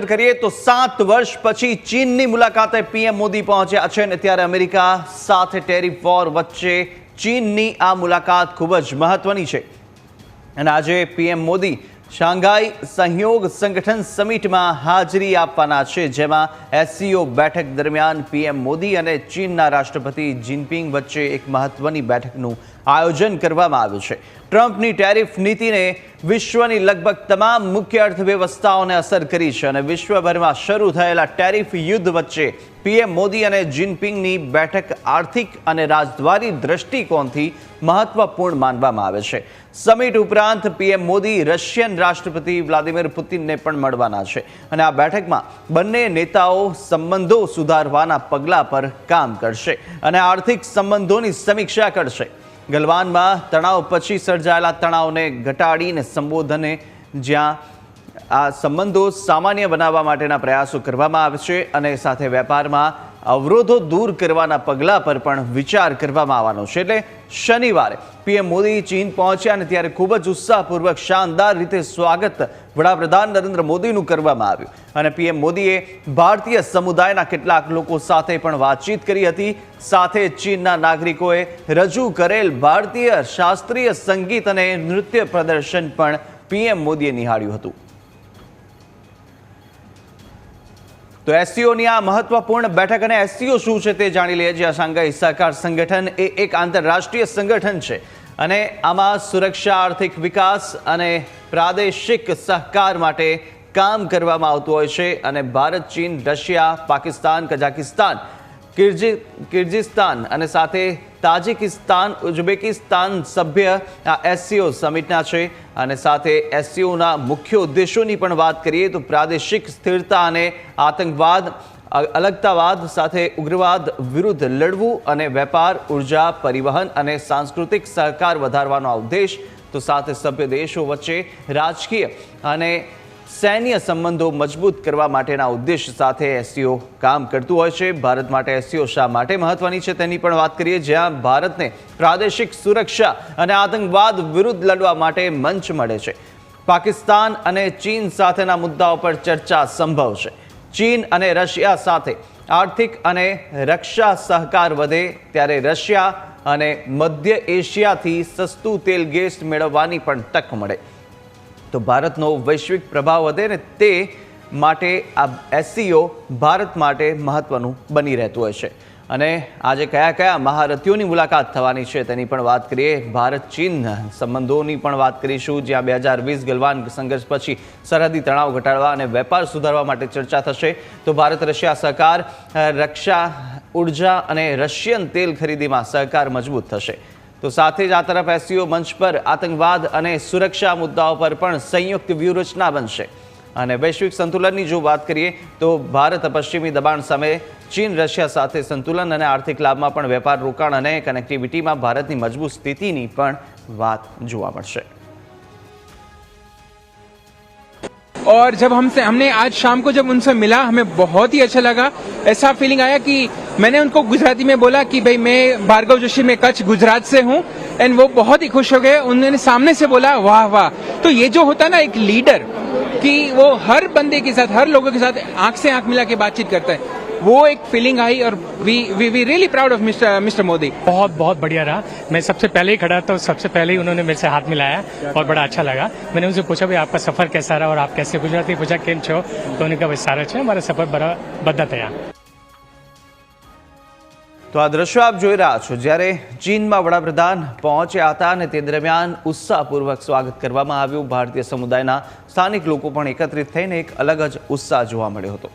કરીએ તો સાત વર્ષ પછી ચીનની મુલાકાતે પીએમ મોદી પહોંચ્યા છે અને ત્યારે અમેરિકા સાથે ટેરિફ વોર વચ્ચે ચીનની આ મુલાકાત ખૂબ જ મહત્વની છે. અને આજે પીએમ મોદી શાંઘાઈ સહયોગ સંગઠન સમિટમાં હાજરી આપવાના છે, જેમાં એસસીઓ બેઠક દરમિયાન પીએમ મોદી અને ચીનના રાષ્ટ્રપતિ જિનપિંગ વચ્ચે એક મહત્વની બેઠકનું આયોજન કરવામાં આવ્યું છે. ટ્રમ્પની ટેરિફ નીતિને વિશ્વની લગભગ તમામ મુખ્ય અર્થવ્યવસ્થાઓને અસર કરી છે અને વિશ્વભરમાં શરૂ થયેલા ટેરિફ યુદ્ધ વચ્ચે પીએમ મોદી અને જિનપિંગની બેઠક આર્થિક અને રાજદ્વારી દ્રષ્ટિકોણથી મહત્વપૂર્ણ માનવામાં આવે છે. સમિટ ઉપરાંત પીએમ મોદી, રશિયન રાષ્ટ્રપતિ વ્લાદિમીર પુતિનને પણ મળવાના છે અને આ બેઠકમાં બંને નેતાઓ સંબંધો સુધારવાના પગલાં પર કામ કરશે અને આર્થિક સંબંધોની સમીક્ષા કરશે. ગલવાનમાં તણાવ પછી સર્જાયેલા તણાવને ઘટાડીને સંબોધને જ્યાં આ સંબંધો સામાન્ય બનાવવા માટેના પ્રયાસો કરવામાં આવે છે અને સાથે વેપારમાં અવરોધો દૂર કરવાના પગલાં પર પણ વિચાર કરવામાં આવવાનો છે. એટલે શનિવારે પીએમ મોદી ચીન પહોંચ્યા અને ત્યારે ખૂબ જ ઉત્સાહપૂર્વક શાનદાર રીતે સ્વાગત વડાપ્રધાન નરેન્દ્ર મોદીનું કરવામાં આવ્યું. અને પીએમ મોદીએ ભારતીય સમુદાયના કેટલાક લોકો સાથે પણ વાતચીત કરી હતી. સાથે ચીનના નાગરિકોએ રજૂ કરેલ ભારતીય શાસ્ત્રીય સંગીત અને નૃત્ય પ્રદર્શન પણ પીએમ મોદીએ નિહાળ્યું હતું. તો એસસીઓની આ મહત્વપૂર્ણ બેઠક અને એસસીઓ શું છે તે જાણી લઈએ જ્યાં શાંઘાઈ સહકાર સંગઠન એ એક આંતરરાષ્ટ્રીય સંગઠન છે. અને આમાં સુરક્ષા, આર્થિક વિકાસ અને પ્રાદેશિક સહકાર માટે કામ કરવામાં આવતું હોય છે અને ભારત, ચીન, રશિયા, પાકિસ્તાન, કઝાકિસ્તાન, કિર્જી, કિર્જિસ્તાન અને સાથે તાજિકિસ્તાન, ઉઝબેકિસ્તાન સભ્ય આ એસસીઓ સમિટના છે અને સાથે એસસીઓના મુખ્ય ઉદ્દેશોની પણ વાત કરીએ તો પ્રાદેશિક સ્થિરતા અને આતંકવાદ અલગતાવાદ સાથે ઉગ્રવાદ વિરુદ્ધ લડવું અને વેપાર, ઊર્જા, પરિવહન અને સાંસ્કૃતિક સહકાર વધારવાનો આ ઉદ્દેશ. તો સાથે સભ્ય દેશો વચ્ચે રાજકીય અને સૈન્ય સંબંધો મજબૂત કરવા માટેના ઉદ્દેશ સાથે એસસીઓ કામ કરતું હોય છે. ભારત માટે એસસીઓ શા માટે મહત્વની છે તેની પણ વાત કરીએ, જ્યાં ભારતને પ્રાદેશિક સુરક્ષા અને આતંકવાદ વિરુદ્ધ લડવા માટે મંચ મળે છે. પાકિસ્તાન અને ચીન સાથેના મુદ્દાઓ પર ચર્ચા સંભવ છે. ચીન અને રશિયા સાથે આર્થિક અને રક્ષા સહકાર વધે ત્યારે રશિયા અને મધ્ય એશિયાથી સસ્તું તેલ ગેસ મેળવવાની પણ તક મળે. તો ભારતનો વૈશ્વિક પ્રભાવ વધે ને તે માટે આ એસસીઓ ભારત માટે મહત્વનું બની રહેતું છે. અને આજે કયા કયા મહારથીઓની મુલાકાત થવાની છે તેની પણ વાત કરીએ. ભારત, ચીન સંબંધોની પણ વાત કરીશું, જ્યાં બે હજાર વીસ ગલવાન સંઘર્ષ પછી સરહદી તણાવ ઘટાડવા અને વેપાર સુધારવા માટે ચર્ચા થશે. તો ભારત, રશિયા સહકાર રક્ષા, ઊર્જા અને રશિયન તેલ ખરીદીમાં સહકાર મજબૂત થશે. તો સાથે જ આ તરફ એસસીઓ મંચ પર આતંકવાદ અને સુરક્ષા મુદ્દાઓ પર પણ સંયુક્ત વ્યૂહરચના બનશે અને વૈશ્વિક સંતુલનની જો વાત કરીએ તો ભારત પશ્ચિમી દબાણ સામે ચીન રશિયા સાથે સંતુલન અને આર્થિક લાભમાં પણ વેપાર રોકાણ અને કનેક્ટિવિટીમાં ભારતની મજબૂત સ્થિતિની પણ વાત જોવા મળશે और जब हमसे हमने आज शाम को जब उनसे मिला हमें बहुत ही अच्छा लगा ऐसा फीलिंग आया कि मैंने उनको गुजराती में बोला कि भाई, मैं भार्गव जोशी में कच्छ गुजरात से हूँ एंड वो बहुत ही खुश हो गए। उन्होंने सामने से बोला, वाह वाह। तो ये जो होता ना एक लीडर कि वो हर बंदे के साथ, हर लोगों के साथ आँख से आँख मिला के बातचीत करता है। वो एक फीलिंग आई और we we we really proud of mister mister Modi बहुत बहुत बढ़िया रहा। मैं सबसे पहले ही खड़ा था सबसे पहले ही उन्होंने मेरे से हाथ मिलाया और बड़ा अच्छा लगा। मैंने उनसे पूछा, भाई, आपका सफ़र कैसा रहा और आप कैसे गुजराती? पूछा, केम छो? तो उन्होंने कहा सारा छो, हमारा सफ़र बड़ा बदा તો આ દ્રશ્યો આપ જોઈ રહ્યા છો. જ્યારે ચીનમાં વડાપ્રધાન પહોંચ્યા હતા અને તે દરમિયાન ઉત્સાહપૂર્વક સ્વાગત કરવામાં આવ્યું, ભારતીય સમુદાયના સ્થાનિક લોકો પણ એકત્રિત થઈને એક અલગ જ ઉત્સાહ જોવા મળ્યો હતો.